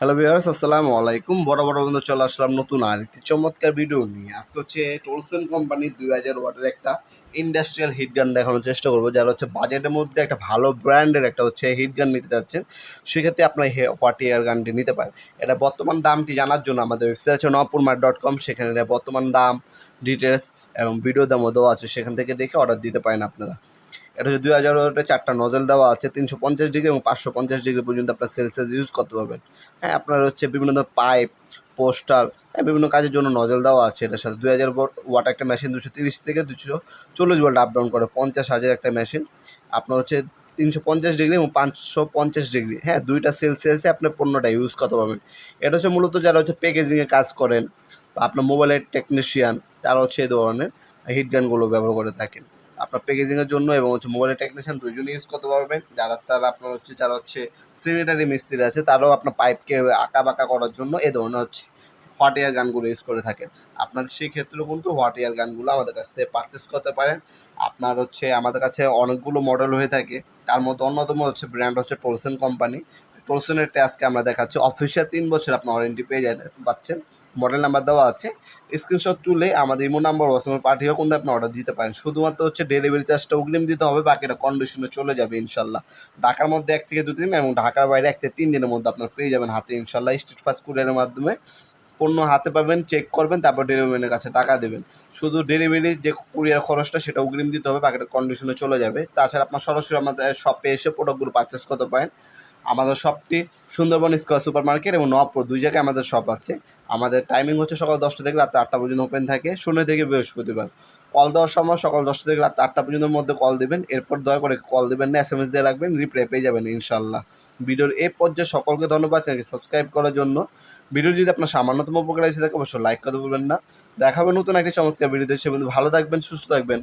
Hello viewers আসসালামু আলাইকুম। বড় বড় বন্ধু চলে আসলাম নতুন আর একটি চমৎকার ভিডিও নিয়ে। আজকে হচ্ছে টোলসন কোম্পানির দুই হাজার ওয়াটের একটা ইন্ডাস্ট্রিয়াল হিট গান দেখানোর চেষ্টা করব, যারা হচ্ছে বাজেটের মধ্যে একটা ভালো ব্র্যান্ডের একটা হচ্ছে হিট গান নিতে চাচ্ছেন, সেক্ষেত্রে আপনার ওয়াটি এয়ার গানটি নিতে পারেন। এটা বর্তমান দামটি জানার জন্য আমাদের ওয়েবসাইট আছে নপুরমার ডট কম সেখানে বর্তমান দাম ডিটেলস এবং ভিডিও দামও দেওয়া আছে, সেখান থেকে দেখে অর্ডার দিতে পারেন আপনারা। এটা হচ্ছে দুই হাজার ওয়াটের চারটা নজল দেওয়া আছে, তিনশো পঞ্চাশ ডিগ্রি এবং পাঁচশো পঞ্চাশ ডিগ্রি পর্যন্ত আপনার সেলসিয়াস ইউজ করতে পারবেন। হ্যাঁ আপনার হচ্ছে বিভিন্ন ধরনের পাইপ পোস্টার হ্যাঁ বিভিন্ন কাজের জন্য নজল দেওয়া আছে। এটার সাথে দুই হাজার ওয়াট একটা মেশিন দুশো তিরিশ থেকে দুশো চল্লিশ ভোল্ট আপ ডাউন করে, পঞ্চাশ হাজার একটা মেশিন আপনার হচ্ছে তিনশো পঞ্চাশ ডিগ্রি এবং পাঁচশো পঞ্চাশ ডিগ্রি হ্যাঁ দুইটা সেলসিয়াসে আপনার পণ্যটা ইউজ করতে পারবেন। এটা হচ্ছে মূলত যারা হচ্ছে প্যাকেজিংয়ে কাজ করেন বা আপনার মোবাইলের টেকনিশিয়ান তারা হচ্ছে এই ধরনের হিট গানগুলো ব্যবহার করে থাকেন। আপনার প্যাকেজিংয়ের জন্য এবং হচ্ছে মোবাইলের টেকনিশিয়ান দুইজনই ইউজ করতে পারবেন। যারা তারা আপনার হচ্ছে, যারা হচ্ছে সিনিটারি মিস্ত্রি আছে, তারাও আপনার পাইপকে আঁকা বাঁকা করার জন্য এ ধরনের হচ্ছে হট এয়ার গানগুলো ইউজ করে থাকেন। আপনাদের সেই ক্ষেত্রেও কিন্তু হট এয়ার গানগুলো আমাদের কাছ থেকে পারচেস করতে পারেন। আপনার হচ্ছে, আমাদের কাছে অনেকগুলো মডেল হয়ে থাকে। তার মধ্যে অন্যতম হচ্ছে ব্র্যান্ড হচ্ছে টোলসেন কোম্পানি টোলসেনের আজকে আমরা দেখাচ্ছি। অফিসিয়াল তিন বছর আপনার ওয়ারেন্টি পেয়ে যাবেন, পাচ্ছেন। মডেল নাম্বার দেওয়া আছে। স্ক্রিনশট তুলে আমাদের ইমো নাম্বার হোয়াটসঅ্যাপে পাঠিয়েও কিন্তু আপনি অর্ডার দিতে পারেন। শুধুমাত্র হচ্ছে ডেলিভারি চার্জটা অগ্রিম দিতে হবে, বাকিটা কন্ডিশনে চলে যাবে ইনশাল্লাহ। ঢাকার মধ্যে এক থেকে দু দিন এবং ঢাকার বাইরে এক থেকে তিন দিনের মধ্যে আপনার পেয়ে যাবেন হাতে ইনশাল্লাহ স্ট্রিট ফাস্ট কুরিয়ারের মাধ্যমে। পণ্য হাতে পাবেন চেক করবেন, তারপর ডেলিভারির কাছে টাকা দেবেন। শুধু ডেলিভারি যে কুরিয়ার খরচটা সেটা অগ্রিম দিতে হবে, বাকিটা কন্ডিশনে চলে যাবে। তাছাড়া আপনার সরাসরি আমাদের শপে এসে প্রোডাক্টগুলো পারচেস করতে পারেন। আমাদের শপটি সুন্দরবন স্কোয়ার সুপার মার্কেট এবং নবপুর দুই জায়গায় আমাদের শপ আছে। আমাদের টাইমিং হচ্ছে সকাল দশটা থেকে রাত আটটা পর্যন্ত ওপেন থাকে শূন্য থেকে বৃহস্পতিবার। কল দেওয়ার সময় সকাল দশটা থেকে রাত আটটা পর্যন্ত মধ্যে কল দেবেন, এরপর দয়া করে কল দেবেন না এস এম এস দিয়ে রাখবেন রিপ্লাই পেয়ে যাবেন ইনশাল্লাহ ভিডিওর এই পর্যায়ে সকলকে ধন্যবাদ, চ্যানেলকে সাবস্ক্রাইব করার জন্য। ভিডিও যদি আপনার সামান্যতম উপকার এসে থাকে, অবশ্যই লাইক করতে বলবেন না। দেখাবেন নতুন একটি চমৎকার ভিডিও সে ভালো থাকবেন, সুস্থ থাকবেন।